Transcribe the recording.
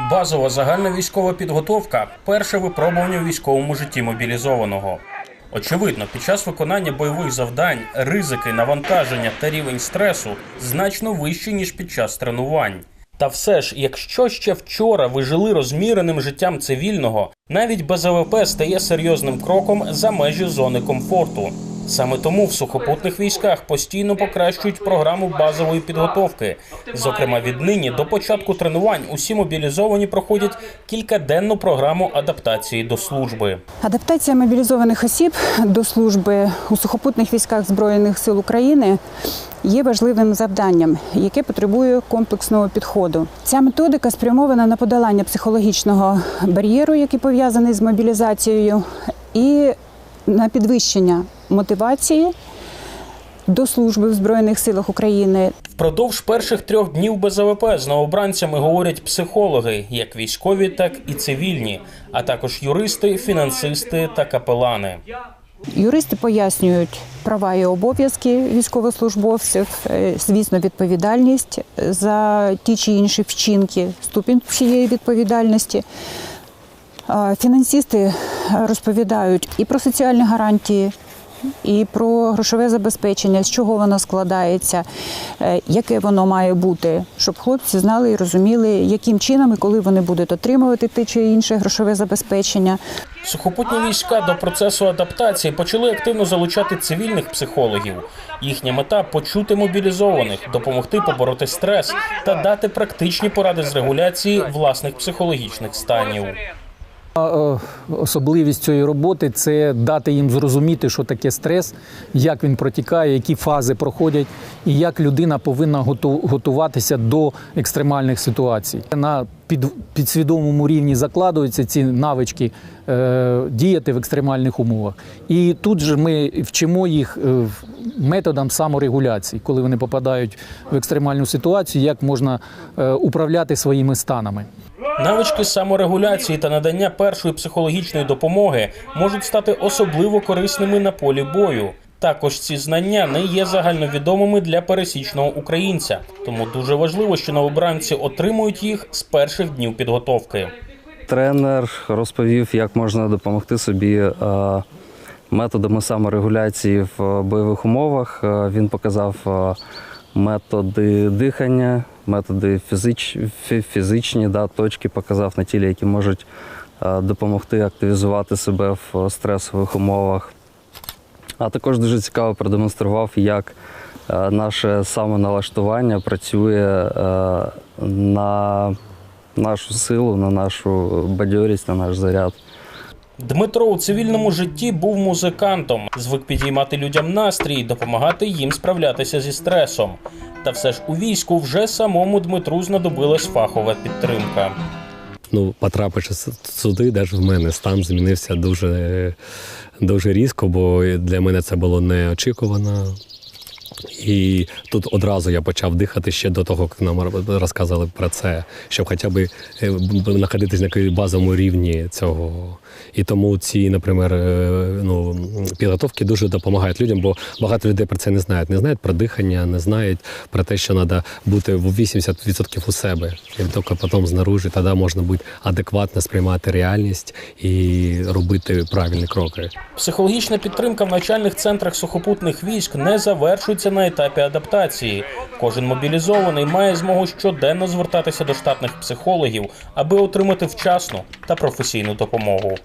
Базова загальна військова підготовка перше випробування у військовому житті мобілізованого. Очевидно, під час виконання бойових завдань ризики, навантаження та рівень стресу значно вищі, ніж під час тренувань. Та все ж, якщо ще вчора ви жили розміреним життям цивільного, навіть без АВП стає серйозним кроком за межі зони комфорту. Саме тому в сухопутних військах постійно покращують програму базової підготовки. Зокрема, віднині до початку тренувань усі мобілізовані проходять кількаденну програму адаптації до служби. Адаптація мобілізованих осіб до служби у сухопутних військах Збройних сил України є важливим завданням, яке потребує комплексного підходу. Ця методика спрямована на подолання психологічного бар'єру, який пов'язаний з мобілізацією, і на підвищення мотивації до служби в Збройних силах України Впродовж перших трьох днів без АВП з новобранцями говорять психологи, як військові, так і цивільні, а також юристи, фінансисти та капелани. Юристи пояснюють права і обов'язки військовослужбовців, е, звісно, відповідальність за ті чи інші вчинки, ступінь цієї відповідальності. А Фінансисти розповідають і про соціальні гарантії, і про грошове забезпечення, з чого воно складається, е, яке воно має бути, щоб хлопці знали і розуміли, яким чином і коли вони будуть отримувати те чи інше грошове забезпечення. Сухопутні війська до процесу адаптації почали активно залучати цивільних психологів. Їхня мета почути мобілізованих, допомогти побороти стрес та дати практичні поради з регуляції власних психологічних станів. Е, Особливість цієї роботи це дати їм зрозуміти, що таке стрес, як він протікає, які фази проходять, і як людина повинна готуватися до екстремальних ситуацій. На підсвідомому рівні закладуються ці навички е, діяти в екстремальних умовах. І тут же ми вчимо їх е, методам саморегуляції, коли вони попадають в екстремальну ситуацію, як можна управляти своїми станами. Навички саморегуляції та надання першої психологічної допомоги можуть стати особливо корисними на полі бою. Також ці знання не є загальновідомими для пересічного українця, тому дуже важливо, що новобранці отримують їх з перших днів підготовки. Тренер розповів, як можна допомогти собі е, методами саморегуляції в бойових умовах. Е, Він показав е, методи дихання, методи фізич, фізичні, да, точки показав на тілі, які можуть е, допомогти активізувати себе в стресових умовах. А також дуже цікаво продемонстрував, як е, наше самоналаштування працює е, на нашу силу, на нашу бадьорість, на наш заряд. Дмитро у цивільному житті був музикантом, звик підіймати людям настрій, допомагати їм справлятися зі стресом. Та все ж у війську вже самому Дмитру знадобилась фахова підтримка. ну, потрапивши сюди, навіть в мене стан змінився дуже, дуже різко, бо для мене це було неочікувано. І тут одразу я почав дихати ще до того, як нам розказали про це, щоб хоча б е, знаходитись на базовому рівні цього. І тому ці, наприклад, е, ну, підготовки дуже допомагають людям, бо багато людей про це не знають. Не знають про дихання, не знають про те, що треба бути в 80% у себе. І тільки потім знаружи, тоді можна бути адекватно сприймати реальність і робити правильні кроки. Психологічна підтримка в навчальних центрах сухопутних військ не завершується на етапі адаптації. Кожен мобілізований має змогу щоденно звертатися до штатних психологів, аби отримати вчасну та професійну допомогу.